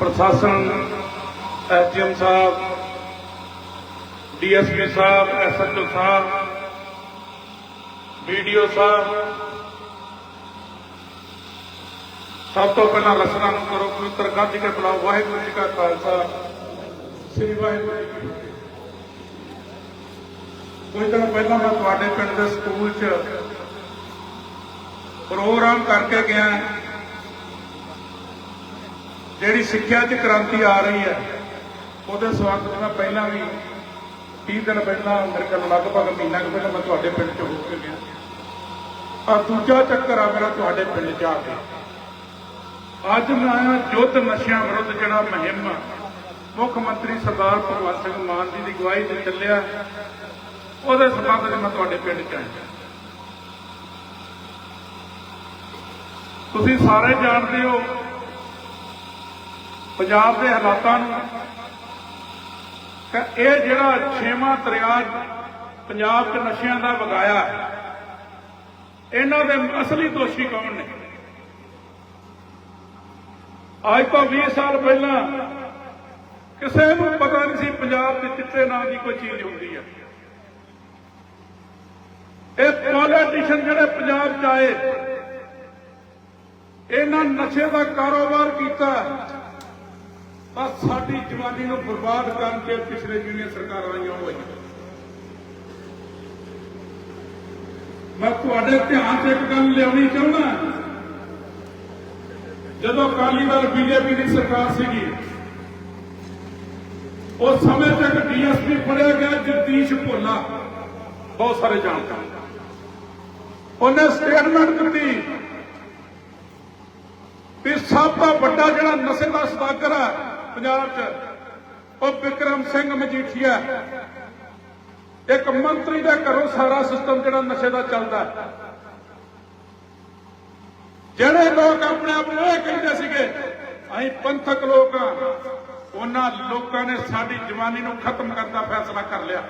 ਪ੍ਰਸ਼ਾਸਨ, ਐਸਡੀਐਮ ਸਾਹਿਬ, ਡੀਐਸਪੀ ਸਾਹਿਬ, ਐਸਐਚਓ ਸਾਹਿਬ ਵੀਡੀਓ ਸਾਹਿਬ, ਸਭ ਤੋਂ ਪਹਿਲਾਂ ਰਸਨਾ ਨੂੰ ਕਰੋ, ਪਵਿੱਤਰ ਗੱਜ ਕੇ ਬੁਲਾਓ। ਵਾਹਿਗੁਰੂ ਜੀ ਕਾ ਖਾਲਸਾ। ਸ੍ਰੀ ਵਾਹਿਗੁਰੂ ਜੀ ਕੀ ਫਤਿਹ। ਕੁਝ ਦਿਨ ਪਹਿਲਾਂ ਮੈਂ ਤੁਹਾਡੇ ਪਿੰਡ ਦੇ ਸਕੂਲ 'ਚ ਪ੍ਰੋਗਰਾਮ ਕਰਕੇ ਗਿਆ। ਜਿਹੜੀ ਸਿੱਖਿਆ 'ਚ ਕ੍ਰਾਂਤੀ ਆ ਰਹੀ ਹੈ, ਉਹਦੇ ਸਵਾਗਤ ਮੈਂ ਪਹਿਲਾਂ ਵੀ 30 ਦਿਨ ਪਹਿਲਾਂ ਮੇਰੇ ਕੋਲ ਲਗਭਗ ਮਹੀਨਾ ਕੁ ਪਹਿਲਾਂ ਮੈਂ ਤੁਹਾਡੇ ਪਿੰਡ 'ਚ ਹੋ ਕੇ ਗਿਆ ਔਰ ਦੂਜਾ ਚੱਕਰ ਆ ਮੇਰਾ ਤੁਹਾਡੇ ਪਿੰਡ 'ਚ ਆ ਕੇ। ਅੱਜ ਮੈਂ ਆਇਆ ਜੁੱਧ ਨਸ਼ਿਆਂ ਵਿਰੁੱਧ ਜਿਹੜਾ ਮੁਹਿੰਮ ਮੁੱਖ ਮੰਤਰੀ ਸਰਦਾਰ ਭਗਵੰਤ ਸਿੰਘ ਮਾਨ ਜੀ ਦੀ ਗਵਾਹੀ ਤੇ ਚੱਲਿਆ। ਉਹਦੇ ਸਬੰਧ ਵਿੱਚ ਮੈਂ ਤੁਹਾਡੇ ਪਿੰਡ 'ਚ ਆਇਆ। ਤੁਸੀਂ ਸਾਰੇ ਜਾਣਦੇ ਹੋ ਪੰਜਾਬ ਦੇ ਹਾਲਾਤਾਂ ਨੂੰ ਕਿ ਇਹ ਜਿਹੜਾ ਛੇਵਾਂ ਦਰਿਆ ਪੰਜਾਬ 'ਚ ਨਸ਼ਿਆਂ ਦਾ ਵਗਾਇਆ ਇਹਨਾਂ ਦੇ ਅਸਲੀ ਦੋਸ਼ੀ ਕੌਣ ਨੇ? ਅੱਜ ਤੋਂ 20 ਸਾਲ ਪਹਿਲਾਂ ਕਿਸੇ ਨੂੰ ਪਤਾ ਨਹੀਂ ਸੀ ਪੰਜਾਬ 'ਚ ਚਿੱਟੇ ਨਾਂ ਦੀ ਕੋਈ ਚੀਜ਼ ਹੁੰਦੀ ਹੈ। ਇਹ ਪੋਲੀਟੀਸ਼ੀਅਨ ਜਿਹੜੇ ਪੰਜਾਬ 'ਚ ਆਏ, ਇਹਨਾਂ ਨਸ਼ੇ ਦਾ ਕਾਰੋਬਾਰ ਕੀਤਾ ਤਾਂ ਸਾਡੀ ਜਵਾਨੀ ਨੂੰ ਬਰਬਾਦ ਕਰਨ ਕੇ ਪਿਛਲੇ ਜਿਹੜੀਆਂ ਸਰਕਾਰਾਂ ਆਈਆਂ ਹੋਈਆਂ ਮੈਂ ਤੁਹਾਡੇ ਧਿਆਨ 'ਚ ਇੱਕ ਗੱਲ ਲਿਆਉਣੀ ਚਾਹੁੰਦਾ ਜਦੋਂ ਅਕਾਲੀ ਦਲ ਬੀਜੇਪੀ ਦੀ ਸਰਕਾਰ ਸੀਗੀ, ਉਸ ਸਮੇਂ ਤੱਕ ਡੀਐਸਪੀ ਫੜਿਆ ਗਿਆ ਜਗਦੀਸ਼ ਭੋਲਾ। ਬਹੁਤ ਸਾਰੇ ਜਾਣਦੇ ਉਹਨੇ ਸਟੇਟਮੈਂਟ ਦਿੱਤੀ ਵੀ ਸਭ ਤੋਂ ਵੱਡਾ ਜਿਹੜਾ ਨਸ਼ੇ ਦਾ ਸਦਾਗਰ ਹੈ ਪੰਜਾਬ 'ਚ, ਉਹ ਵਿਕਰਮ ਸਿੰਘ ਮਜੀਠੀਆ ਇੱਕ ਮੰਤਰੀ ਦੇ ਘਰੋਂ ਸਾਰਾ ਸਿਸਟਮ ਜਿਹੜਾ ਨਸ਼ੇ ਦਾ ਚੱਲਦਾ ਜਿਹੜੇ ਲੋਕ ਆਪਣੇ ਆਪ ਨੂੰ ਇਹ ਕਹਿੰਦੇ ਸੀਗੇ, ਅਸੀਂ ਪੰਥਕ ਲੋਕ ਆ ਉਹਨਾਂ ਲੋਕਾਂ ਨੇ ਸਾਡੀ ਜਵਾਨੀ ਨੂੰ ਖਤਮ ਕਰਨ ਦਾ ਫੈਸਲਾ ਕਰ ਲਿਆ।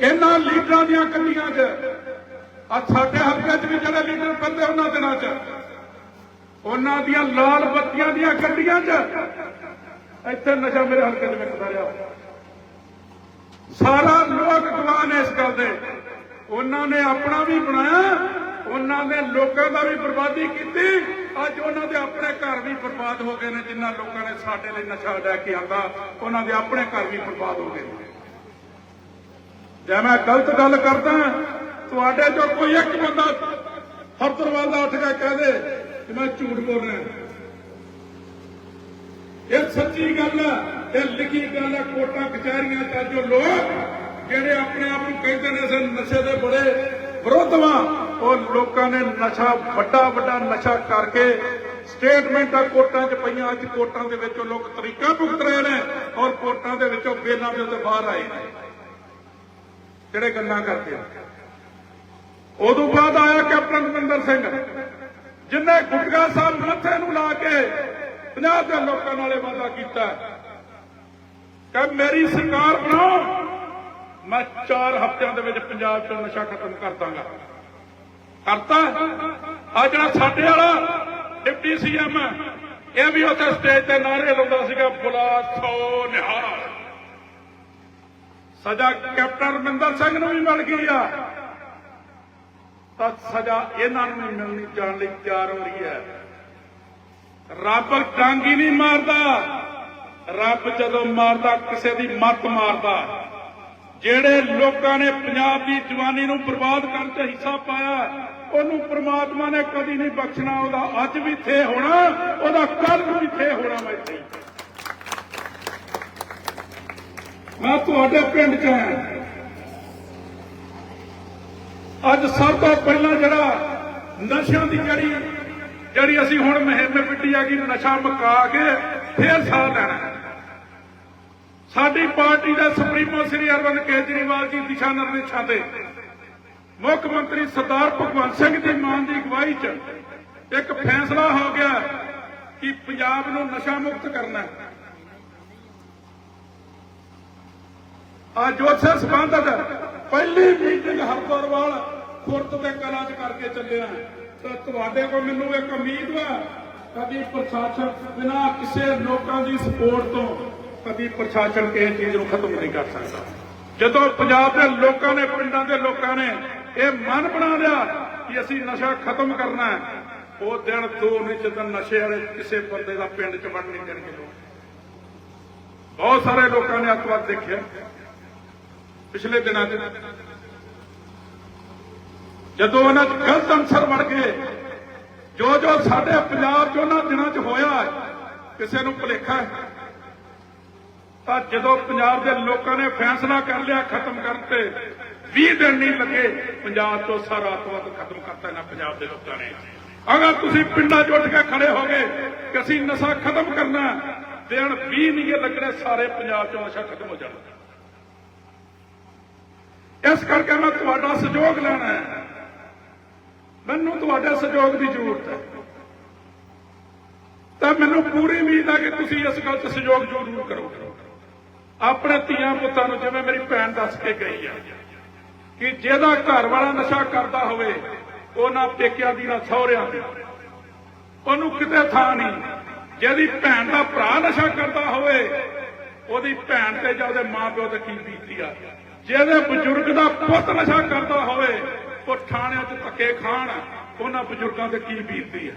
ਇਹਨਾਂ ਲੀਡਰਾਂ ਦੀਆਂ ਕੰਡੀਆਂ 'ਚ ਆ ਸਾਡੇ ਹਲਕੇ 'ਚ ਵੀ ਜਿਹੜੇ ਲੀਡਰ ਬੰਦੇ ਉਹਨਾਂ ਦਿਨਾਂ 'ਚ ਉਹਨਾਂ ਦੀਆਂ ਲਾਲ ਬੱਤੀਆਂ ਦੀਆਂ ਗੱਡੀਆਂ 'ਚ। ਇੱਥੇ ਨਸ਼ਾ ਮੇਰੇ ਹਲਕੇ ਦੇ ਵਿੱਚ ਰਿਹਾ ਸਾਰਾ ਲੋਕ ਗਵਾਹ ਇਸ ਗੱਲ ਦੇ। ਉਹਨਾਂ ਨੇ ਆਪਣਾ ਵੀ ਬਣਾਇਆ, ਉਹਨਾਂ ਨੇ ਲੋਕਾਂ ਦਾ ਵੀ ਬਰਬਾਦੀ ਕੀਤੀ। ਅੱਜ ਉਹਨਾਂ ਦੇ ਆਪਣੇ ਘਰ ਵੀ ਬਰਬਾਦ ਹੋ ਗਏ ਨੇ ਜਿਨ੍ਹਾਂ ਲੋਕਾਂ ਨੇ ਸਾਡੇ ਲਈ ਨਸ਼ਾ ਲੈ ਕੇ ਆਂਦਾ, ਉਹਨਾਂ ਦੇ ਆਪਣੇ ਘਰ ਵੀ ਬਰਬਾਦ ਹੋ ਗਏ ਨੇ। ਜੇ ਮੈਂ ਗਲਤ ਗੱਲ ਕਰਦਾ, ਤੁਹਾਡੇ ਚੋਂ ਕੋਈ ਇੱਕ ਬੰਦਾ ਹਰਦਰਵਾਲ ਦਾ ਉੱਠ ਕੇ ਕਹਿ ਦੇ ਕਿ ਮੈਂ ਝੂਠ ਬੋਲ ਰਿਹਾ। ਇਹ ਸੱਚੀ ਗੱਲ ਹੈ ਇਹ ਲਿਖੀ ਗੱਲ ਹੈ ਕੋਟਾਂ, ਕਚਹਿਰੀਆਂ ਚ ਅੱਜ ਲੋਕ ਜਿਹੜੇ ਆਪਣੇ ਆਪ ਨੂੰ ਕਹਿੰਦੇ ਨੇ ਅਸੀਂ ਨਸ਼ੇ ਦੇ ਬੜੇ ਵਿਰੋਧ ਉਹ ਲੋਕਾਂ ਨੇ ਨਸ਼ਾ ਵੱਡਾ ਵੱਡਾ ਨਸ਼ਾ ਕਰਕੇ ਸਟੇਟਮੈਂਟਾਂ ਕੋਰਟਾਂ 'ਚ ਪਈਆਂ, ਅੱਜ ਕੋਰਟਾਂ ਦੇ ਵਿੱਚ ਉਹ ਲੋਕ ਤਰੀਕਾ ਭੁਗਤ ਰਹੇ ਨੇ ਔਰ ਕੋਰਟਾਂ ਦੇ ਵਿੱਚੋਂ ਬੇਲਾਂ ਦੇ ਉੱਤੇ ਬਾਹਰ ਆਏ ਨੇ। ਜਿਹੜੇ ਗੱਲਾਂ ਕਰਦੇ ਆ। ਉਦੋਂ ਬਾਅਦ ਆਇਆ ਕੈਪਟਨ ਅਮਰਿੰਦਰ ਸਿੰਘ। ਜਿਨੇ ਗੁਟਕਾ ਸਾਹਿਬ ਮੱਥੇ ਨੂੰ ਲਾ ਕੇ ਪੰਜਾਬ ਦੇ ਲੋਕਾਂ ਨਾਲ ਇਹ ਵਾਅਦਾ ਕੀਤਾ ਕਿ ਮੇਰੀ ਸਰਕਾਰ ਬਣਾਓ, ਮੈਂ 4 ਹਫ਼ਤਿਆਂ ਦੇ ਵਿੱਚ ਪੰਜਾਬ ਚ ਨਸ਼ਾ ਖਤਮ ਕਰ ਦਾਂਗਾ। ਕਰਤਾ। ਆ ਜਿਹੜਾ ਸਾਡੇ ਵਾਲਾ ਡਿਪਟੀ ਸੀਐਮ ਇਹ ਵੀ ਉੱਥੇ ਸਟੇਜ ਤੇ ਨਾਰੇ ਲਾਉਂਦਾ ਸੀਗਾ, ਬੁਲਾ ਸੋ ਨਿਹਾਲ। ਸਜ਼ਾ ਕੈਪਟਨ ਰਮਿੰਦਰ ਸਿੰਘ ਨੂੰ ਵੀ ਮਿਲ ਗਈ ਆ। ਤਾਂ ਸਜ਼ਾ ਇਹਨਾਂ ਨੂੰ ਵੀ ਮਿਲਣੀ, ਜਾਣ ਲਈ ਤਿਆਰ ਹੋ ਰਹੀ ਹੈ। ਰੱਬ ਡੰਗ ਨਹੀਂ ਮਾਰਦਾ। ਰੱਬ ਜਦੋਂ ਮਾਰਦਾ, ਕਿਸੇ ਦੀ ਮੱਤ ਮਾਰਦਾ। ਜਿਹੜੇ ਲੋਕਾਂ ਨੇ ਪੰਜਾਬ ਦੀ ਜਵਾਨੀ ਨੂੰ ਬਰਬਾਦ ਕਰਨ 'ਚ ਹਿੱਸਾ ਪਾਇਆ, ਉਹਨੂੰ ਪ੍ਰਮਾਤਮਾ ਨੇ ਕਦੀ ਨਹੀਂ ਬਖਸ਼ਣਾ, ਉਹਦਾ ਅੱਜ ਵੀ ਥੇ ਹੋਣਾ, ਉਹਦਾ ਕੱਲ ਵੀ ਥੇ ਹੋਣਾ ਮੈਂ ਇੱਥੇ। ਮੈਂ ਤੁਹਾਡੇ ਪਿੰਡ 'ਚ ਆਇਆ ਅੱਜ ਸਭ ਤੋਂ ਪਹਿਲਾਂ ਜਿਹੜਾ ਨਸ਼ਿਆਂ ਦੀ ਜਿਹੜੀ ਜਿਹੜੀ ਅਸੀਂ ਹੁਣ ਮੁਹਿੰਮ ਪਿੱਟੀ ਆ ਕਿ ਨਸ਼ਾ ਮੁਕਾ ਕੇ ਫੇਰ ਸਾਹ ਲੈਣਾ ਸਾਡੀ ਪਾਰਟੀ ਦਾ ਸੁਪਰੀਮੋ ਸ੍ਰੀ ਅਰਵਿੰਦ ਕੇਜਰੀਵਾਲ ਜੀ ਦਿਸ਼ਾ ਨਿਰਦੇਸ਼ਾਂ ਤੇ ਮੁੱਖ ਮੰਤਰੀ ਸਰਦਾਰ ਭਗਵੰਤ ਸਿੰਘ ਦੀ ਮਾਨ ਦੀ ਅਗਵਾਈ 'ਚ ਇੱਕ ਫੈਸਲਾ ਹੋ ਗਿਆ ਕਿ ਪੰਜਾਬ ਨੂੰ ਨਸ਼ਾ ਮੁਕਤ ਕਰਨਾ ਹੈ। ਅੱਜ ਉਸੇ ਸੰਬੰਧਤ ਪਹਿਲੀ ਮੀਟਿੰਗ ਹਰਦਰਵਾਲ ਖੁਰਦ ਦੇ ਕਲਾਂ 'ਚ ਕਰਕੇ ਚੱਲਿਆ। ਤਾਂ ਤੁਹਾਡੇ ਕੋਲ ਮੈਨੂੰ ਇੱਕ ਉਮੀਦ ਵਾ, ਕਦੀ ਪ੍ਰਸ਼ਾਸਨ ਬਿਨਾਂ ਕਿਸੇ ਲੋਕਾਂ ਦੀ ਸਪੋਰਟ ਤੋਂ ਕਦੀ ਪ੍ਰਸ਼ਾਸਨ ਕਿਸੇ ਚੀਜ਼ ਨੂੰ ਖਤਮ ਨਹੀਂ ਕਰ ਸਕਦਾ। ਜਦੋਂ ਪੰਜਾਬ ਦੇ ਲੋਕਾਂ ਨੇ, ਪਿੰਡਾਂ ਦੇ ਲੋਕਾਂ ਨੇ ਇਹ ਮਨ ਬਣਾ ਲਿਆ ਕਿ ਅਸੀਂ ਨਸ਼ਾ ਖਤਮ ਕਰਨਾ ਹੈ, ਉਹ ਦਿਨ ਦੋ ਨਹੀਂ ਜਦੋਂ ਨਸ਼ੇ ਵਾਲੇ ਕਿਸੇ ਬੰਦੇ ਦਾ ਪਿੰਡ ਚ ਵੜ ਨਹੀਂ ਦੇਣਗੇ ਬਹੁਤ ਸਾਰੇ ਲੋਕਾਂ ਨੇ ਅੱਤਵਾਦ ਦੇਖਿਆ। ਪਿਛਲੇ ਦਿਨਾਂ 'ਚ ਜਦੋਂ ਉਹਨਾਂ 'ਚ ਗਲਤ ਅੰਸਰ ਵੜ ਗਏ, ਜੋ ਜੋ ਸਾਡੇ ਪੰਜਾਬ 'ਚ ਉਹਨਾਂ ਦਿਨਾਂ 'ਚ ਹੋਇਆ ਕਿਸੇ ਨੂੰ ਭੁਲੇਖਾ ਤਾਂ ਜਦੋਂ ਪੰਜਾਬ ਦੇ ਲੋਕਾਂ ਨੇ ਫੈਸਲਾ ਕਰ ਲਿਆ ਖਤਮ ਕਰਨ ਤੇ 20 ਦਿਨ ਨਹੀਂ ਲੱਗੇ, ਪੰਜਾਬ ਤੋਂ ਸਾਰਾ ਅੱਤਵਾਦ ਖਤਮ ਕਰਤਾ ਇਹਨਾਂ ਪੰਜਾਬ ਦੇ ਲੋਕਾਂ ਨੇ। ਅਗਰ ਤੁਸੀਂ ਪਿੰਡਾਂ 'ਚ ਉੱਠ ਕੇ ਖੜੇ ਹੋ ਗਏ ਕਿ ਅਸੀਂ ਨਸ਼ਾ ਖਤਮ ਕਰਨਾ ਦਿਨ 20 ਨਹੀਂ ਲੱਗਣੇ, ਸਾਰੇ ਪੰਜਾਬ 'ਚੋਂ ਨਸ਼ਾ ਖਤਮ ਹੋ ਜਾਣਾ। ਇਸ ਕਰਕੇ ਮੈਂ ਤੁਹਾਡਾ ਸਹਿਯੋਗ ਲੈਣਾ ਹੈ। ਮੈਨੂੰ ਤੁਹਾਡੇ ਸਹਿਯੋਗ ਦੀ ਜ਼ਰੂਰਤ ਹੈ। ਤਾਂ ਮੈਨੂੰ ਪੂਰੀ ਉਮੀਦ ਹੈ ਕਿ ਤੁਸੀਂ ਇਸ ਗੱਲ 'ਚ ਸਹਿਯੋਗ ਜ਼ਰੂਰ ਕਰੋਗੇ। ਆਪਣੇ ਧੀਆਂ ਪੁੱਤਾਂ ਨੂੰ ਜਿਵੇਂ ਮੇਰੀ ਭੈਣ ਦੱਸ ਕੇ ਗਈ ਆ ਕਿ ਜਿਹਦਾ ਘਰ ਵਾਲਾ ਨਸ਼ਾ ਕਰਦਾ ਹੋਵੇ ਉਹ ਨਾ ਪੇਕਿਆਂ ਦੀ ਨਾ ਸਹੁਰਿਆਂ ਦੀ। ਉਹਨੂੰ ਕਿਤੇ ਥਾਂ ਨਹੀਂ। ਜਿਹਦੀ ਭੈਣ ਦਾ ਭਰਾ ਨਸ਼ਾ ਕਰਦਾ ਹੋਵੇ, ਉਹਦੀ ਭੈਣ ਤੇ ਜਾਂ ਉਹਦੇ ਮਾਪਿਓ ਤੇ ਕੀ ਬੀਤੀ ਆ। ਜਿਹਦੇ ਬਜ਼ੁਰਗ ਦਾ ਪੁੱਤ ਨਸ਼ਾ ਕਰਦਾ ਹੋਵੇ, ਉਹ ਥਾਣਿਆਂ 'ਚ ਧੱਕੇ ਖਾਣ, ਉਹਨਾਂ ਬਜ਼ੁਰਗਾਂ ਤੇ ਕੀ ਬੀਤਦੀ ਹੈ?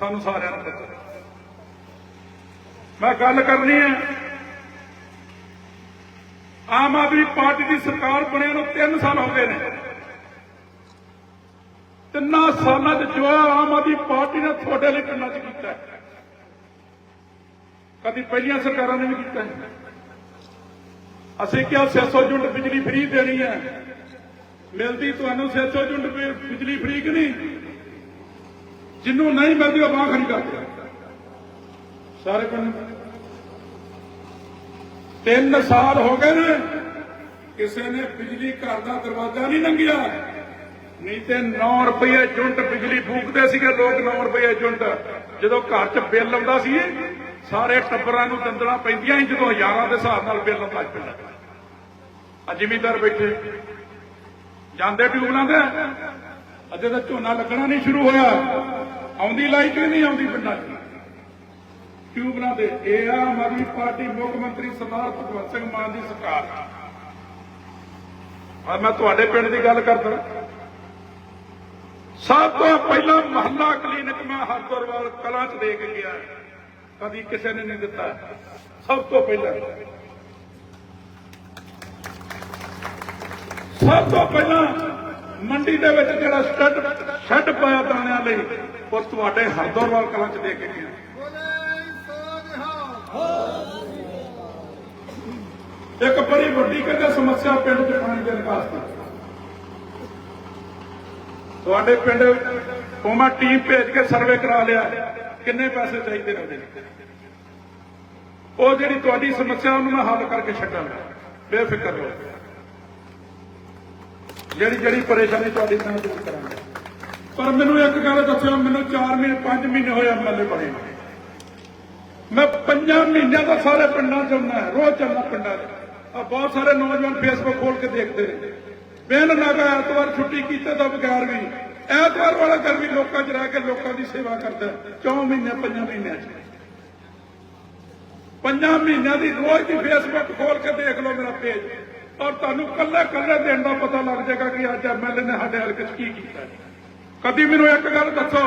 ਸਾਨੂੰ ਸਾਰਿਆਂ ਨੂੰ ਪਤਾ। ਮੈਂ ਗੱਲ ਕਰਨੀ ਹੈ, ਆਮ ਆਦਮੀ ਪਾਰਟੀ ਦੀ ਸਰਕਾਰ ਬਣਿਆ ਨੂੰ 3 ਸਾਲ ਹੋ ਗਏ ਨੇ। ਤਿੰਨਾਂ ਸਾਲਾਂ 'ਚ ਜੋ ਆਮ ਆਦਮੀ ਪਾਰਟੀ ਨੇ ਤੁਹਾਡੇ ਲਈ ਪਿੰਡਾਂ 'ਚ ਕੀਤਾ ਕਦੀ ਪਹਿਲੀਆਂ ਸਰਕਾਰਾਂ ਨੇ ਵੀ ਕੀਤਾ ਹੈ। ਅਸੀਂ ਕਿਹਾ 600 ਯੂਨਿਟ ਬਿਜਲੀ ਫ੍ਰੀ ਦੇਣੀ ਹੈ। ਮਿਲਦੀ ਤੁਹਾਨੂੰ 600 ਯੂਨਿਟ ਬਿਜਲੀ ਫ੍ਰੀ ਕਿ ਨਹੀਂ? ਜਿੰਨੂੰ ਨਹੀਂ ਮਿਲਦੀ ਉਹ ਬਾਂਹ ਖੜੀ ਕਰਦੇ ਸਾਰੇ ਪਿੰਡ ਤਿੰਨ ਸਾਲ ਹੋ ਗਏ ਨੇ, ਕਿਸੇ ਨੇ ਬਿਜਲੀ ਘਰ ਦਾ ਦਰਵਾਜ਼ਾ ਨਹੀਂ ਲੰਘਿਆ। ਨਹੀਂ ਤੇ 9 ਰੁਪਏ ਯੂਨਿਟ ਬਿਜਲੀ ਫੂਕਦੇ ਸੀਗੇ, ਲੋਕ 9 ਰੁਪਏ ਯੂਨਿਟ ਜਦੋਂ ਘਰ 'ਚ ਬਿੱਲ ਆਉਂਦਾ ਸੀ, ਸਾਰੇ ਟੱਬਰਾਂ ਨੂੰ ਦੰਦਲਾਂ ਪੈਂਦੀਆਂ ਸੀ, ਜਦੋਂ ਹਜ਼ਾਰਾਂ ਦੇ ਹਿਸਾਬ ਨਾਲ ਬਿੱਲ ਆਉਂਦਾ ਸੀ। ਆ ਜ਼ਿਮੀਂਦਾਰ ਬੈਠੇ। ਜਾਂਦੇ ਟਿਊਬਲਾਂ ਦੇ ਅਜੇ ਤਾਂ ਝੋਨਾ ਲੱਗਣਾ ਨਹੀਂ ਸ਼ੁਰੂ ਹੋਇਆ। ਆਉਂਦੀ ਲਾਈਟ ਹੀ ਨਹੀਂ ਆਉਂਦੀ ਪਿੰਡਾਂ 'ਚ। ਟਿਊਬਲਾਂ ਦੇ ਇਹ ਆ ਆਮ ਪਾਰਟੀ ਮੁੱਖ ਮੰਤਰੀ ਸਰਦਾਰ ਭਗਵੰਤ ਸਿੰਘ ਮਾਨ ਦੀ ਸਰਕਾਰ। ਆ ਮੈਂ ਤੁਹਾਡੇ ਪਿੰਡ ਦੀ ਗੱਲ ਕਰਦਾ। ਸਭ ਤੋਂ ਪਹਿਲਾਂ ਮਹੱਲਾ ਕਲੀਨਿਕ ਮੈਂ ਹਰਦਰਵਾਲ ਕਲਾਂ ਚ ਦੇ ਕੇ ਗਿਆ ਕਦੀ ਕਿਸੇ ਨੇ ਨਹੀਂ ਦਿੱਤਾ। ਸਭ ਤੋਂ ਪਹਿਲਾਂ। ਸਭ ਤੋਂ ਪਹਿਲਾਂ ਮੰਡੀ ਦੇ ਵਿੱਚ ਜਿਹੜਾ ਸ਼ੈੱਡ ਸ਼ੈੱਡ ਪਾਇਆ ਦਾਣਿਆਂ ਲਈ, ਉਹ ਤੁਹਾਡੇ ਹਰਦਰਵਾਲ ਕਲਾਂ ਚ ਦੇ ਕੇ ਗਿਆ। ਇੱਕ ਬੜੀ ਵੱਡੀ ਕਹਿੰਦੇ ਸਮੱਸਿਆ ਪਿੰਡ 'ਚ ਪਾਣੀ ਦੇ ਨਿਕਾਸ ਦੀ। ਤੁਹਾਡੇ ਪਿੰਡ ਕੋਮਾ ਟੀਮ ਭੇਜ ਕੇ ਸਰਵੇ ਕਰਾ ਲਿਆ, ਕਿੰਨੇ ਪੈਸੇ ਚਾਹੀਦੇ ਨੇ ਉਹਦੇ? ਉਹ ਜਿਹੜੀ ਤੁਹਾਡੀ ਸਮੱਸਿਆ ਉਹਨੂੰ ਮੈਂ ਹੱਲ ਕਰਕੇ ਛੱਡਾਂਗਾ। ਬੇਫਿਕਰ ਰਹੋ। ਜਿਹੜੀ ਜਿਹੜੀ ਪਰੇਸ਼ਾਨੀ ਤੁਹਾਡੀ ਮੈਂ ਦੂਰ ਕਰਾਂਗਾ। ਪਰ ਮੈਨੂੰ ਇੱਕ ਗੱਲ ਦੱਸਿਓ, ਮੈਨੂੰ 4 ਮਹੀਨੇ 5 ਮਹੀਨੇ ਹੋਏ ਐਮਐਲਏ ਬਣੇ ਮੈਂ ਪੰਜਾਂ ਮਹੀਨਿਆਂ ਦਾ ਸਾਰੇ ਪਿੰਡਾਂ ਚ ਹੁੰਦਾ ਰੋਜ਼ ਚੱਲਦਾ ਪਿੰਡਾਂ 'ਚ। ਆ ਬਹੁਤ ਸਾਰੇ ਨੌਜਵਾਨ ਫੇਸਬੁੱਕ ਖੋਲ ਕੇ ਦੇਖਦੇ ਨੇ। ਬਿਨ ਲਗਾ ਐਤਵਾਰ ਛੁੱਟੀ ਕੀਤੇ ਤਾਂ ਬਗੈਰ ਵੀ। ਐਤਵਾਰ ਵਾਲਾ ਕਰ ਵੀ ਲੋਕਾਂ 'ਚ ਰਹਿ ਕੇ ਲੋਕਾਂ ਦੀ ਸੇਵਾ ਕਰਦਾ ਚੌਂ ਮਹੀਨੇ, ਪੰਜਾਂ ਮਹੀਨਿਆਂ 'ਚ। ਪੰਜਾਂ ਮਹੀਨਿਆਂ ਦੀ ਰੋਜ਼ ਦੀ ਫੇਸਬੁੱਕ ਖੋਲ ਕੇ ਦੇਖ ਲਓ ਮੇਰਾ ਪੇਜ ਔਰ ਤੁਹਾਨੂੰ ਕੱਲੇ ਕੱਲੇ ਦਿਨ ਦਾ ਪਤਾ ਲੱਗ ਜਾਏਗਾ ਕਿ ਅੱਜ ਐਮਐਲਏ ਨੇ ਸਾਡੇ ਹਲਕੇ 'ਚ ਕੀ ਕੀਤਾ। ਕਦੀ ਮੈਨੂੰ ਇੱਕ ਗੱਲ ਦੱਸੋ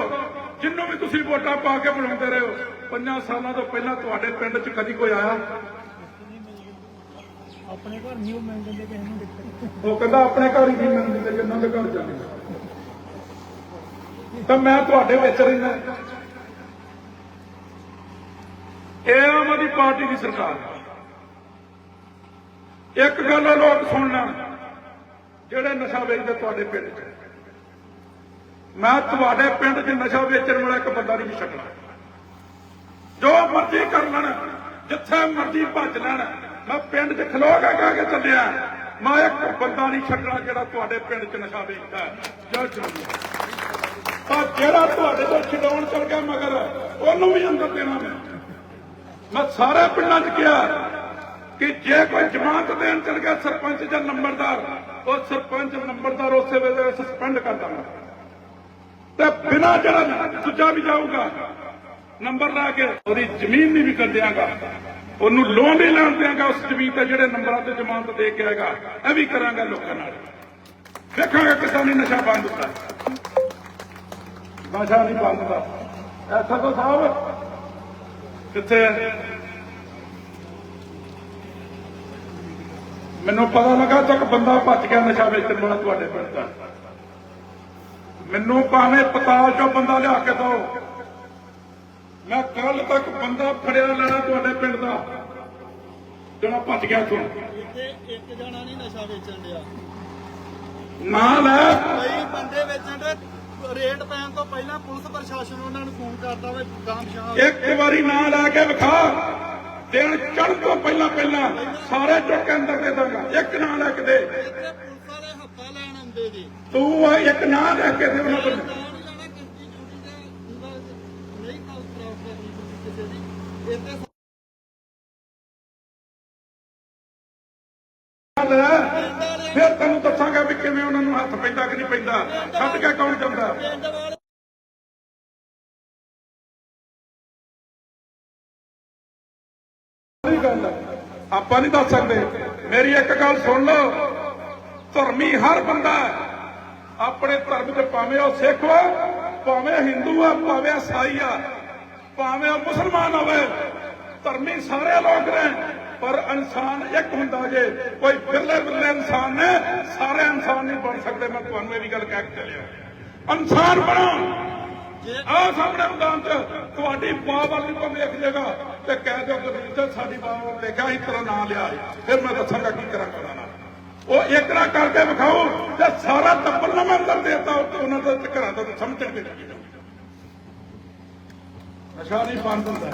ਜਿੰਨੂੰ ਵੀ ਤੁਸੀਂ ਵੋਟਾਂ ਪਾ ਕੇ ਬਣਾਉਂਦੇ ਰਹੇ ਹੋ ਪੰਜਾਂ ਸਾਲਾਂ ਤੋਂ ਪਹਿਲਾਂ ਤੁਹਾਡੇ ਪਿੰਡ 'ਚ ਕਦੀ ਕੋਈ ਆਇਆ ਆਪਣੇ ਘਰ ਨਹੀਂ ਉਹ ਮੰਗਦੇ ਜੇ ਕਿਸੇ ਨੂੰ ਦਿੱਕਤ ਉਹ ਕਹਿੰਦਾ ਆਪਣੇ ਘਰ ਹੀ ਨਹੀਂ ਮੰਨਦੇ ਤੇ ਜਿੰਨਾਂ ਦੇ ਘਰ ਜਾਂਦੇ ਤਾਂ ਮੈਂ ਤੁਹਾਡੇ ਵਿੱਚ ਰਹਿੰਦਾ ਇਹ ਆਮ ਆਦਮੀ ਪਾਰਟੀ ਦੀ ਸਰਕਾਰ ਹੈ। ਇੱਕ ਗੱਲ ਹੈ ਲੋਕ ਸੁਣ ਲੈਣ ਜਿਹੜੇ ਨਸ਼ਾ ਵੇਚਦੇ ਤੁਹਾਡੇ ਪਿੰਡ 'ਚ। ਮੈਂ ਤੁਹਾਡੇ ਪਿੰਡ 'ਚ ਨਸ਼ਾ ਵੇਚਣ ਵਾਲਾ ਇੱਕ ਬੰਦਾ ਨਹੀਂ ਛੱਡਣਾ। ਜੋ ਮਰਜ਼ੀ ਕਰ ਲੈਣ, ਜਿੱਥੇ ਮਰਜ਼ੀ ਭੱਜ ਲੈਣ, ਮੈਂ ਪਿੰਡ 'ਚ ਖਲੋ ਕੇ ਕਹਿ ਕੇ ਚੱਲਿਆ। ਮੈਂ ਇੱਕ ਬੰਦਾ ਨਹੀਂ ਛੱਡਣਾ ਜਿਹੜਾ ਤੁਹਾਡੇ ਪਿੰਡ 'ਚ ਨਸ਼ਾ ਵੇਚਦਾ ਹੈ। ਜੋ ਤਾਂ ਜਿਹੜਾ ਤੁਹਾਡੇ ਤੋਂ ਛਡਾਉਣ ਚੱਲ ਗਿਆ ਮਗਰ, ਉਹਨੂੰ ਵੀ ਅੰਦਰ ਦੇਣਾ ਮੈਂ। ਮੈਂ ਸਾਰੇ ਪਿੰਡਾਂ 'ਚ ਕਿਹਾ ਕਿ ਜੇ ਕੋਈ ਜਮਾਨਤ ਦੇਣ ਚੱਲ ਗਿਆ ਸਰਪੰਚ ਜਾਂ ਨੰਬਰਦਾਰ, ਉਹ ਸਰਪੰਚ ਨੰਬਰਦਾਰ ਉਸੇ ਵੇਲੇ ਸਸਪੈਂਡ ਕਰ ਦਾਂਗਾ ਤੇ ਬਿਨਾਂ ਜਿਹੜਾ ਦੂਜਾ ਵੀ ਜਾਊਗਾ, ਨੰਬਰ ਲਾ ਕੇ ਉਹਦੀ ਜ਼ਮੀਨ ਨਹੀਂ ਵਿਕਣ ਦਿਆਂਗਾ, ਉਹਨੂੰ ਲੋਨ ਨਹੀਂ ਲੈਣ ਦਿਆਂਗਾ, ਉਸ ਜ਼ਮੀਨ ਤੇ ਜਿਹੜੇ ਨੰਬਰਾਂ ਤੇ ਜ਼ਮਾਨਤ ਦੇ ਕੇ ਆਏਗਾ, ਇਹ ਵੀ ਕਰਾਂਗਾ ਲੋਕਾਂ ਨਾਲ। ਵੇਖਾਂਗੇ ਕਿੱਦਾਂ ਨਹੀਂ ਨਸ਼ਾ ਬੰਦ ਹੁੰਦਾ। ਨਸ਼ਾ ਨਹੀਂ ਬੰਦ ਹੁੰਦਾ। ਐਸਾ ਤਾਂ ਸਾਹਿਬ, ਕਿੱਥੇ ਹੈ ਮੈਨੂੰ ਪਤਾ ਲੱਗਾ ਤੱਕ ਬੰਦਾ ਭੱਜ ਗਿਆ ਨਸ਼ਾ ਵੇਚਣ ਵਾਲਾ ਤੁਹਾਡੇ ਪਿੰਡ ਦਾ ਮੈਨੂੰ ਭਾਵੇਂ ਪਤਾਲ ਚੋਂ ਬੰਦਾ ਲਿਆ ਕੇ ਦਿਓ। ਮੈਂ ਕੱਲ ਤੱਕ ਬੰਦਾ ਫੜਿਆ ਲੈਣਾ ਤੁਹਾਡੇ ਪਿੰਡ ਦਾ। ਜਿਹੜਾ ਭੱਜ ਗਿਆ ਤੂੰ ਇੱਥੇ। ਇੱਕ ਜਣਾ ਨਹੀਂ ਨਸ਼ਾ ਵੇਚਣ ਡਿਆ। ਨਾ ਲੈ। ਕਈ ਬੰਦੇ ਵੇਚਣ ਦੇ ਰੇਟ ਪੈਣ ਤੋਂ ਪਹਿਲਾਂ ਪੁਲਿਸ ਪ੍ਰਸ਼ਾਸਨ ਉਹਨਾਂ ਨੂੰ ਫੋਨ ਕਰਦਾ ਵੇ ਗਾਮ ਇੱਕ ਵਾਰੀ ਨਾਂ ਲੈ ਕੇ ਵਿਖਾ। ਦਿਨ ਚੜ੍ਹਨ ਤੋਂ ਪਹਿਲਾਂ ਪਹਿਲਾਂ ਸਾਰੇ ਚੁੱਕ ਕੇ ਅੰਦਰ ਦੇ ਦਾਂਗਾ। ਇੱਕ ਨਾਂ ਲੈ ਕੇ ਦੇ। ਤੂੰ ਆ ਇੱਕ ਨਾਂ ਲੈ ਕੇ ਦੇ ਉਹਨਾਂ ਤਾਂ ਫਿਰ ਤੈਨੂੰ ਦੱਸਾਂਗਾ ਵੀ ਕਿਵੇਂ ਉਹਨਾਂ ਨੂੰ ਹੱਥ ਪੈਂਦਾ ਕਿ ਨਹੀਂ ਪੈਂਦਾ। ਛੱਡ ਕੇ ਕੌਣ ਜਾਂਦਾ? ਗੱਲ ਹੈ। ਆਪਾਂ ਨਹੀਂ ਦੱਸ ਸਕਦੇ। ਮੇਰੀ ਇੱਕ ਗੱਲ ਸੁਣ ਲਓ। ਧਰਮੀ ਹਰ ਬੰਦਾ ਆਪਣੇ ਧਰਮ 'ਚ ਭਾਵੇਂ ਉਹ ਸਿੱਖ ਵਾ ਭਾਵੇਂ ਹਿੰਦੂ ਆ ਭਾਵੇਂ ਈਸਾਈ ਆ ਭਾਵੇਂ ਉਹ ਮੁਸਲਮਾਨ ਹੋਵੇ, ਧਰਮੀ ਸਾਰੇ ਲੋਕ ਨੇ। ਪਰ ਇਨਸਾਨ ਇੱਕ ਹੁੰਦਾ ਜੇ, ਕੋਈ ਬਿਰਲੇ ਬਿਰਲੇ ਇਨਸਾਨ ਨੇ, ਸਾਰੇ ਇਨਸਾਨ ਨਹੀਂ ਬਣ ਸਕਦੇ। ਮੈਂ ਤੁਹਾਨੂੰ ਇਹ ਵੀ ਗੱਲ ਕਹਿ ਕੇ ਚੱਲਿਆ। ਇਨਸਾਨ ਬਣੋ। ਜੇ ਆ ਸਾਹਮਣੇ ਮੈਦਾਨ ਚ ਤੁਹਾਡੀ ਬਾਹ ਵੱਲ ਨੂੰ ਵੇਖ ਜਾਏਗਾ ਤੇ ਕਹਿ ਦਿਓ ਗੁਰਦੀਪ ਸਿੰਘ ਸਾਡੀ ਬਾਹ ਵੱਲ ਦੇਖਿਆ ਇਸ ਤਰ੍ਹਾਂ ਨਾਂ ਲਿਆ ਫਿਰ ਮੈਂ ਦੱਸਾਂਗਾ ਕੀ ਕਰਾਂ ਕਰਾਂ ਉਹ ਇੱਕ ਕਰਕੇ ਵਿਖਾਓ ਤੇ ਸਾਰਾ ਟੱਬਰ ਨਾ ਮੈਂ ਅੰਦਰ ਦੇਤਾ ਉਹਨਾਂ ਦੇ ਘਰਾਂ ਦਾ ਸਮਝਣਗੇ ਨਸ਼ਾ ਨਹੀਂ ਬੰਦ ਹੁੰਦਾ।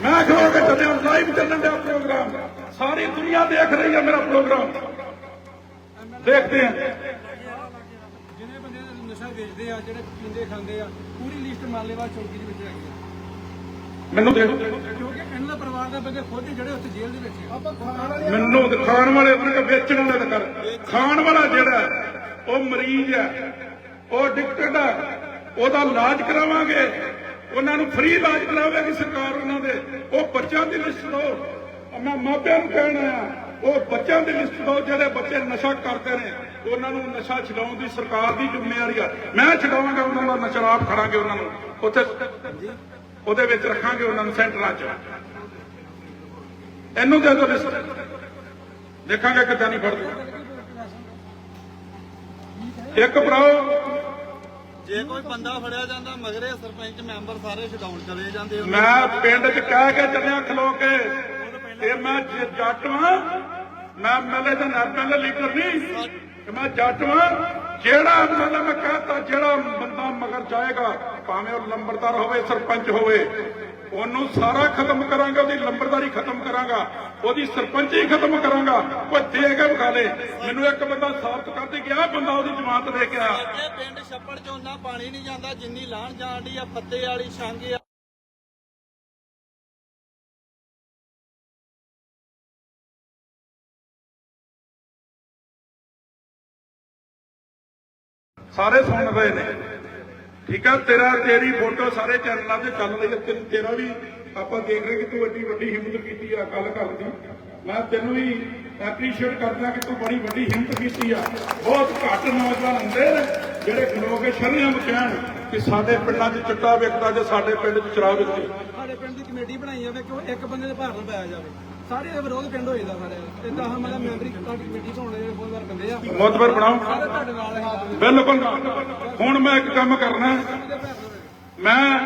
ਮੈਂ ਖਲੋ ਕੇ ਚੱਲਿਆ ਲਾਈਵ ਚੱਲਣ ਦਾ ਪ੍ਰੋਗਰਾਮ ਸਾਰੀ ਦੁਨੀਆ ਦੇਖ ਰਹੀ ਹੈ ਮੇਰਾ ਪ੍ਰੋਗਰਾਮ ਦੇਖਦੇ ਹਾਂ ਜਿਹੜੇ ਬੰਦੇ ਨਸ਼ਾ ਵੇਚਦੇ ਆ, ਜਿਹੜੇ ਪੀਂਦੇ ਖਾਂਦੇ ਆ, ਪੂਰੀ ਲਿਸਟ ਮਾਲੇਵਾਲ ਚੌਕੀ ਦੇ ਵਿੱਚ ਹੈਗੀ ਆ। ਮੈਨੂੰ ਦੇ ਕਿਉਂਕਿ ਇਹਨਾਂ ਦਾ ਪਰਿਵਾਰ ਦੇ ਬੰਦੇ ਖੁਦ ਹੀ ਜਿਹੜੇ ਉੱਥੇ ਜੇਲ੍ਹ ਦੇ ਵਿੱਚ ਆਪਾਂ ਖਾਣ ਵਾਲੇ ਮੈਨੂੰ ਤੇ ਵਾਲੇ ਉਹਨਾਂ ਵੇਚਣ ਵਾਲੇ ਤਾਂ ਕਰ। ਖਾਣ ਵਾਲਾ ਜਿਹੜਾ ਉਹ ਮਰੀਜ਼ ਹੈ, ਉਹ ਡਿਕਟਡ ਹੈ, ਉਹਦਾ ਇਲਾਜ ਕਰਾਵਾਂਗੇ। ਉਹਨਾਂ ਨੂੰ ਫ੍ਰੀ ਇਲਾਜ ਕਰਾਵੇਗੀ ਸਰਕਾਰ ਉਹਨਾਂ ਦੇ। ਉਹ ਬੱਚਿਆਂ ਦੀ ਲਿਸਟ ਦੋ। ਮੈਂ ਮਾਪਿਆਂ ਨੂੰ ਕਹਿਣਾ ਆ ਉਹ ਬੱਚਿਆਂ ਦੀ ਲਿਸਟ ਦੋ, ਜਿਹੜੇ ਬੱਚੇ ਨਸ਼ਾ ਕਰਦੇ ਨੇ। ਉਹਨਾਂ ਨੂੰ ਨਸ਼ਾ ਛਡਾਉਣ ਦੀ ਸਰਕਾਰ ਦੀ ਜ਼ਿੰਮੇਵਾਰੀ ਆ। ਮੈਂ ਛਡਾਵਾਂਗਾ, ਉਹਨਾਂ ਦਾ ਨਸ਼ਾ ਆਪ ਖੜਾਂਗੇ ਉਹਨਾਂ ਨੂੰ। ਉੱਥੇ ਉਹਦੇ ਵਿੱਚ ਰੱਖਾਂਗੇ ਉਹਨਾਂ ਨੂੰ ਸੈਂਟਰਾਂ 'ਚ। ਇਹਨੂੰ ਦੇ ਦਿਓ ਲਿਸਟ ਦੇਖਾਂਗੇ ਕਿੱਦਾਂ ਨਹੀਂ ਫੜਦੇ। ਇੱਕ ਭਰਾਓ ਜੇ ਕੋਈ ਬੰਦਾ ਫੜਿਆ ਜਾਂਦਾ ਮਗਰੇ ਸਰਪੰਚ ਮੈਂਬਰ ਸਾਰੇ ਛਡਾਉਣ ਚਲੇ ਜਾਂਦੇ ਮੈਂ ਪਿੰਡ 'ਚ ਕਹਿ ਕੇ ਚੱਲਿਆ ਖਲੋ ਕੇ। ਇਹ ਮੈਂ ਜੱਟ ਵਾਂ। ਮੈਂ ਮੈਲੇ ਦਾ ਨਰਮਲ ਲੀਡਰ ਨਹੀਂ। ਕਿ ਮੈਂ ਜੱਟ ਵਾਂ। ਜਿਹੜਾ ਮਤਲਬ ਮੈਂ ਕਹਤਾ, ਜਿਹੜਾ ਬੰਦਾ ਮਗਰ ਜਾਏਗਾ, ਭਾਵੇਂ ਉਹ ਲੰਬਰਦਾਰ ਹੋਵੇ, ਸਰਪੰਚ ਹੋਵੇ, ਉਹਨੂੰ ਸਾਰਾ ਖਤਮ ਕਰਾਂਗਾ, ਉਹਦੀ ਲੰਬਰਦਾਰੀ ਖਤਮ ਕਰਾਂਗਾ, ਉਹਦੀ ਸਰਪੰਚੀ ਖਤਮ ਕਰਾਂਗਾ ਉਹ ਦੇ ਕੇ ਵਿਖਾ ਲੈ। ਮੈਨੂੰ ਇੱਕ ਬੰਦਾ ਸਾਬਤ ਕਰਦੇ ਗਿਆ ਬੰਦਾ ਉਹਦੀ ਜਮਾਤ ਲੈ ਕੇ ਆ ਪਿੰਡ ਛੱਪੜ ਚ ਉਹਨਾਂ ਪਾਣੀ ਨਹੀਂ ਜਾਂਦਾ, ਜਿੰਨੀ ਲਾਣ ਜਾਣ ਦੀ ਆ, ਫੱਤੇ ਵਾਲੀ ਛਾਂਗੇ ਸਾਰੇ ਸੁਣ ਰਹੇ ਨੇ। ਠੀਕ ਆ, ਤੇਰਾ, ਤੇਰੀ ਫੋਟੋ ਸਾਰੇ ਚੈਨਲਾਂ ਤੇ ਚੱਲ ਰਹੀ ਹੈ ਤੇਰਾ ਵੀ ਆਪਾਂ ਦੇਖ ਰਹੇ ਕਿ ਤੂੰ ਐਡੀ ਵੱਡੀ ਹਿੰਮਤ ਕੀਤੀ ਆ ਗੱਲ ਕਰਨ ਦੀ। ਮੈਂ ਤੈਨੂੰ ਵੀ ਐਪਰੀਸ਼ੀਏਟ ਕਰਦਾ ਕਿ ਤੂੰ ਬੜੀ ਵੱਡੀ ਹਿੰਮਤ ਕੀਤੀ ਆ। ਬਹੁਤ ਘੱਟ ਨੌਜਵਾਨ ਹੁੰਦੇ ਨੇ ਜਿਹੜੇ ਲੋਕ ਕੇ ਸ਼ਰਮ ਕਹਿਣ ਕਿ ਸਾਡੇ ਪਿੰਡਾਂ 'ਚ ਚਿੱਟਾ ਵਿਕਦਾ ਜੇ ਸਾਡੇ ਪਿੰਡ 'ਚ ਸ਼ਰਾਬ ਵਿਕਦੀ। ਸਾਡੇ ਪਿੰਡ ਦੀ ਕਮੇਟੀ ਬਣਾਈ ਜਾਵੇ ਕਿ ਉਹ ਇੱਕ ਬੰਦੇ ਦੇ ਭਾਰ ਨੂੰ ਪਾਇਆ ਜਾਵੇ। ਸਾਰੇ ਦਾ ਵਿਰੋਧ ਪਿੰਡ ਹੋ ਜਾਂਦਾ ਸਾਰੇ ਤੇ ਤਾਂ ਮਤਲਬ ਮੈਂਬਰੀ ਤੁਹਾਡੀ ਕਮੇਟੀ ਤੋਂ ਹੋਣੇ ਜਿਹੜੇ ਬਹੁਤ ਵਾਰ ਬੰਦੇ ਆ। ਮੋਤਬਰ ਬਣਾਓ। ਸਾਰੇ ਤੁਹਾਡੇ ਨਾਲ ਹੈ। ਬਿਲਕੁਲ। ਹੁਣ ਮੈਂ ਇੱਕ ਕੰਮ ਕਰਨਾ। ਮੈਂ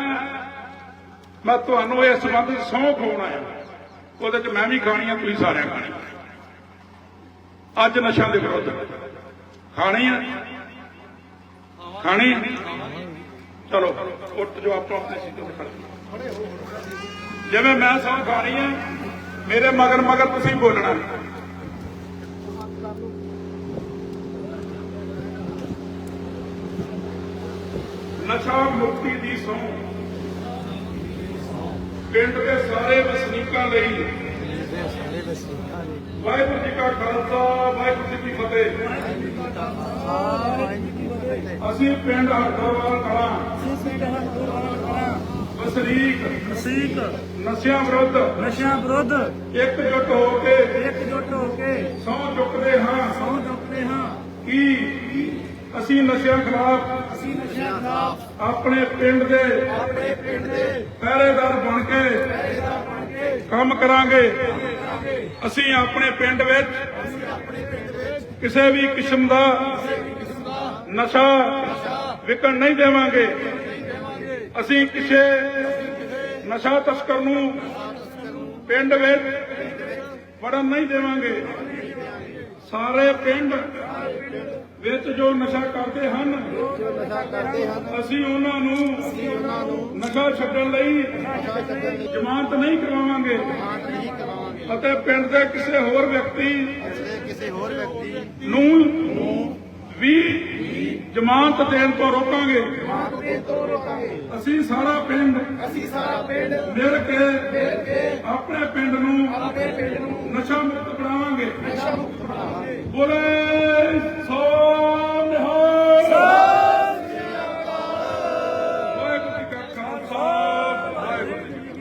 ਮੈਂ ਤੁਹਾਨੂੰ ਇਸ ਸੰਬੰਧ ਸਹੁੰ ਖਵਾਉਣ ਆਇਆ। ਉਹਦੇ ਚ ਮੈਂ ਵੀ ਖਾਣੀ ਆ ਤੁਸੀਂ ਸਾਰਿਆਂ ਖਾਣੀ। ਅੱਜ ਨਸ਼ਾ ਦੇ ਵਿਰੁੱਧ। ਖਾਣੀ ਆ? ਖਾਣੀ? ਆ? ਚਲੋ ਉੱਠ ਜੋ ਆਪੋ ਆਪਣੇ ਸੀਟਾਂ ਤੇ ਖੜੇ ਜਿਵੇਂ ਮੈਂ ਸਹੁੰ ਖਾਣੀ ਆ ਮੇਰੇ ਮਗਰ ਮਗਰ ਤੁਸੀਂ ਬੋਲਣਾ। ਨਸ਼ਾ ਮੁਕਤੀ ਦੀ ਸਹੁੰ। ਪਿੰਡ ਦੇ ਸਾਰੇ ਵਸਨੀਕਾਂ ਲਈ। ਵਾਹਿਗੁਰੂ ਜੀ ਕਾ ਖਾਲਸਾ ਵਾਹਿਗੁਰੂ ਜੀ ਕੀ ਫਤਿਹ। ਅਸੀਂ ਪਿੰਡ ਹਰਦਰਵਾਲ ਕਲਾਂ। ਵਸਨੀਕ। ਵਸੀਕ ਨਸ਼ਿਆਂ ਵਿਰੁੱਧ ਨਸ਼ਿਆਂ ਵਿਰੁੱਧ ਇਕਜੁੱਟ ਹੋ ਕੇ ਇਕਜੁੱਟ ਹੋ ਕੇ ਸਹੁੰ ਚੁੱਕਦੇ ਹਾਂ। ਸਹੁੰ ਚੁੱਕਦੇ ਹਾਂ। ਕਿ ਅਸੀਂ ਨਸ਼ਿਆਂ ਖਿਲਾਫ ਅਸੀਂ ਨਸ਼ਿਆਂ ਖਿਲਾਫ ਆਪਣੇ ਪਿੰਡ ਦੇ ਆਪਣੇ ਪਿੰਡ ਦੇ ਪਹਿਰੇਦਾਰ ਬਣ ਕੇ ਪਹਿਰੇਦਾਰ ਬਣ ਕੇ ਕੰਮ ਕਰਾਂਗੇ। ਅਸੀਂ ਆਪਣੇ ਪਿੰਡ ਵਿੱਚ ਅਸੀਂ ਆਪਣੇ ਪਿੰਡ ਵਿੱਚ ਕਿਸੇ ਵੀ ਕਿਸਮ ਦਾ ਨਸ਼ਾ ਵਿਕਣ ਨਹੀਂ ਦੇਵਾਂਗੇ। ਅਸੀਂ ਕਿਸੇ ਨਸ਼ਾ ਤਸਕਰ ਨੂੰ ਪਿੰਡ ਵਿੱਚ ਵੜਨ ਨਹੀਂ ਦੇਵਾਂਗੇ। ਸਾਰੇ ਪਿੰਡ ਵਿੱਚ ਜੋ ਨਸ਼ਾ ਕਰਦੇ ਹਨ ਅਸੀਂ ਉਹਨਾਂ ਨੂੰ ਨਸ਼ਾ ਛੱਡਣ ਲਈ ਜ਼ਮਾਨਤ ਨਹੀਂ ਕਰਵਾਵਾਂਗੇ। ਅਤੇ ਪਿੰਡ ਦੇ ਕਿਸੇ ਹੋਰ ਵਿਅਕਤੀ ਕਿਸੇ ਕਿਸੇ ਹੋਰ ਵਿਅਕਤੀ ਨੂੰ ਵੀ ਜਮਾਨਤ ਦੇਣ ਤੋਂ ਰੋਕਾਂਗੇ। ਜਮਾਨਤ ਦੇਣ ਤੋਂ ਰੋਕਾਂਗੇ ਅਸੀਂ ਸਾਰਾ ਪਿੰਡ ਅਸੀਂ ਸਾਰਾ ਪਿੰਡ ਮਿਲ ਕੇ ਮਿਲ ਕੇ ਆਪਣੇ ਪਿੰਡ ਨੂੰ ਆਪਣੇ ਪਿੰਡ ਨੂੰ ਨਸ਼ਾ ਮੁਕਤ ਬਣਾਵਾਂਗੇ ਨਸ਼ਾ ਮੁਕਤ ਬਣਾਵਾਂਗੇ। ਬੋਲੇ ਸੋ